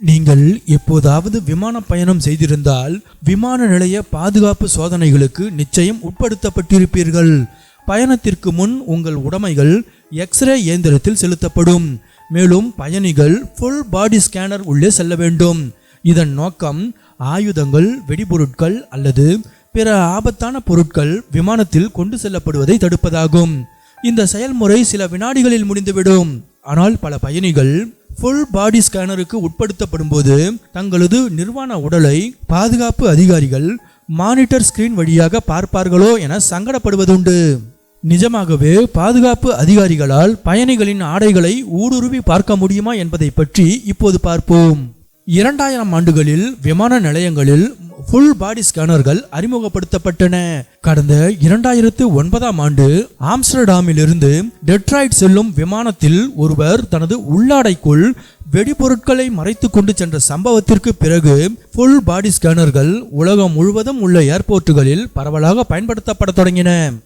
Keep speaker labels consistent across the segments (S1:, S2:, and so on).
S1: நீங்கள் எப்போதாவது விமான பயணம் செய்திருந்தால் விமான நிலைய பாதுகாப்பு சோதனைகளுக்கு நிச்சயம் உட்படுத்தப்பட்டிருப்பீர்கள். பயணத்திற்கு முன் உங்கள் உடைமைகள் எக்ஸ்ரே இயந்திரத்தில் செலுத்தப்படும். மேலும் பயணிகள் ஃபுல் பாடி ஸ்கேனர் உள்ளே செல்ல வேண்டும். இதன் நோக்கம் ஆயுதங்கள் வெடிபொருட்கள் அல்லது பிற ஆபத்தான பொருட்கள் விமானத்தில் கொண்டு செல்லப்படுவதை தடுப்பதாகும். இந்த செயல்முறை சில வினாடிகளில் முடிந்துவிடும். ஆனால் பல பயணிகள் ஃபுல் பாடி ஸ்கேனருக்கு உட்படுத்தப்படும் போது தங்களது நிர்வாண உடலை பாதுகாப்பு அதிகாரிகள் மானிட்டர் ஸ்கிரீன் வழியாக பார்ப்பார்களோ என சங்கடப்படுவதுண்டு. நிஜமாகவே பாதுகாப்பு அதிகாரிகளால் பயணிகளின் ஆடைகளை ஊடுருவி பார்க்க முடியுமா என்பதை பற்றி இப்போது பார்ப்போம். இரண்டாயிரம் ஆண்டுகளில் விமான நிலையங்களில் ஃபுல் பாடி ஸ்கேனர்கள் அறிமுகப்படுத்தப்பட்டன. கடந்த இரண்டாயிரத்து ஒன்பதாம் ஆண்டு ஆம்ஸ்டர்டாமிலிருந்து டெட்ராய்ட் செல்லும் விமானத்தில் ஒருவர் தனது உள்ளாடைக்குள் வெடிபொருட்களை மறைத்து கொண்டு சென்ற சம்பவத்திற்கு பிறகு ஃபுல் பாடி ஸ்கேனர்கள் உலகம் முழுவதும் உள்ள ஏர்போர்ட்டுகளில் பரவலாக பயன்படுத்தப்பட தொடங்கின.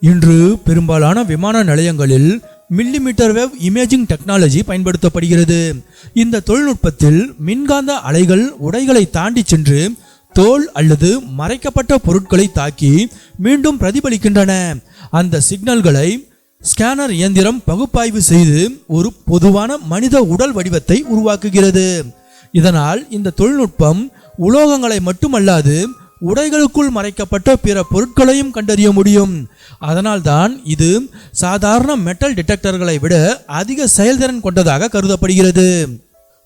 S1: இன்று பெரும்பாலான விமான நிலையங்களில் மில்லிமீட்டர் வேவ் இமேஜிங் டெக்னாலஜி பயன்படுத்தப்படுகிறது. இந்த தொழில்நுட்பத்தில் மின்காந்த அலைகள் உடைகளை தாண்டி சென்று தோல் அல்லது மறைக்கப்பட்ட பொருட்களை தாக்கி மீண்டும் பிரதிபலிக்கின்றன. அந்த சிக்னல்களை ஸ்கேனர் இயந்திரம் பகுப்பாய்வு செய்து ஒரு பொதுவான மனித உடல் வடிவத்தை உருவாக்குகிறது. இதனால் இந்த தொழில்நுட்பம் உலோகங்களை மட்டுமல்லாது உடைகளுக்குள் மறைக்கப்பட்ட பிற பொருட்களையும் கண்டறிய முடியும். அதனால்தான் இது சாதாரண மெட்டல் டிடெக்டர்களை விட அதிக செயல்திறன் கொண்டதாக கருதப்படுகிறது.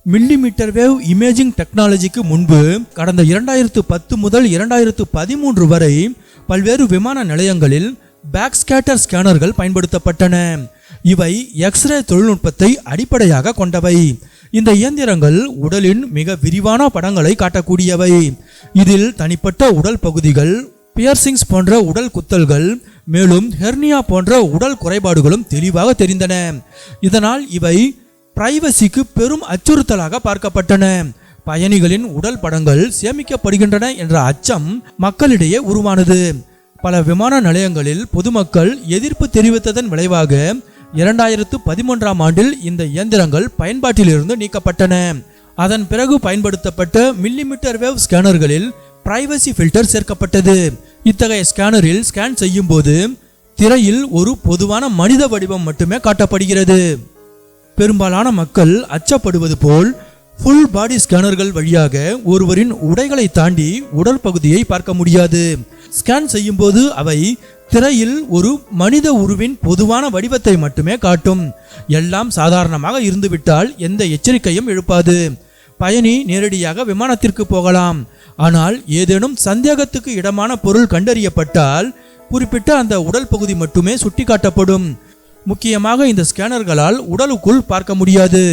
S1: மில்லிமீட்டர் வேவ் இமேஜிங் டெக்னாலஜிக்கு முன்பு கடந்த இரண்டாயிரத்து பத்து முதல் இரண்டாயிரத்து பதிமூன்று வரை பல்வேறு விமான நிலையங்களில் பேக் ஸ்கேட்டர் ஸ்கேனர்கள் பயன்படுத்தப்பட்டன. இவை எக்ஸ்ரே தொழில்நுட்பத்தை அடிப்படையாக கொண்டவை. இந்த இயந்திரங்கள் உடலின் மிக விரிவான படங்களை காட்டக்கூடியவை. இதில் தனிப்பட்ட உடல் பகுதிகள் பியர்சிங்ஸ் போன்ற உடல் குத்தல்கள் மேலும் ஹெர்னியா போன்ற உடல் குறைபாடுகளும் தெளிவாக தெரிந்தன. இதனால் இவை பிரைவசிக்கு பெரும் அச்சுறுத்தலாக பார்க்கப்பட்டன. பயணிகளின் உடல் படங்கள் சேமிக்கப்படுகின்றன என்ற அச்சம் மக்களிடையே உருவானது. பல விமான நிலையங்களில் பொதுமக்கள் எதிர்ப்பு தெரிவித்ததன் விளைவாக இரண்டாயிரத்து பதிமூன்றாம் ஆண்டில் இந்த இயந்திரங்கள் பயன்பாட்டிலிருந்து நீக்கப்பட்டன. அதன் பிறகு பயன்படுத்தப்பட்ட மில்லிமீட்டர் வேவ் ஸ்கேனர்களில் பிரைவசி ஃபில்டர் சேர்க்கப்பட்டது. இத்தகைய ஸ்கேனரில் ஸ்கேன் செய்யும் போது திரையில் ஒரு பொதுவான மனித வடிவம் மட்டுமே காட்டப்படுகிறது. பெரும்பாலான மக்கள் அச்சப்படுவது போல் ஃபுல் பாடி ஸ்கேனர்கள் வழியாக ஒருவரின் உடைகளை தாண்டி உடல் பகுதியை பார்க்க முடியாது. ஸ்கேன் செய்யும்போது அவை திரையில் ஒரு மனித உருவின் பொதுவான வடிவத்தை மட்டுமே காட்டும். எல்லாம் சாதாரணமாக இருந்துவிட்டால் எந்த எச்சரிக்கையும் எழுப்பாது. பயணி நேரடியாக விமானத்திற்கு போகலாம். ஆனால் ஏதேனும் சந்தேகத்துக்கு இடமான பொருள் கண்டறியப்பட்டால் குறிப்பிட்ட அந்த உடல் பகுதி மட்டுமே சுட்டிக்காட்டப்படும். முக்கியமாக இந்த ஸ்கேனர்களால் உடலுக்குள் பார்க்க முடியாது.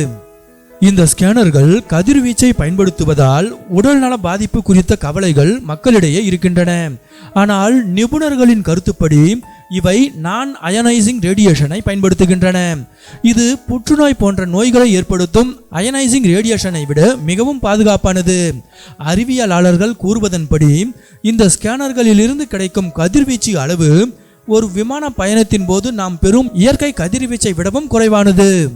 S1: இந்த ஸ்கேனர்கள் கதிர்வீச்சை பயன்படுத்துவதால் உடல்நல பாதிப்பு குறித்த கவலைகள் மக்களிடையே இருக்கின்றன. ஆனால் நிபுணர்களின் கருத்துப்படி இவை நான் அயனைசிங் ரேடியேஷனை பயன்படுத்துகின்றன. இது புற்றுநோய் போன்ற நோய்களை ஏற்படுத்தும் அயனைசிங் ரேடியேஷனை விட மிகவும் பாதுகாப்பானது. அறிவியலாளர்கள் கூறுவதன்படி இந்த ஸ்கேனர்களிலிருந்து கிடைக்கும் கதிர்வீச்சு அளவு ஒரு விமான பயணத்தின் போது நாம் பெறும் இயற்கை கதிர்வீச்சை விடவும் குறைவானது.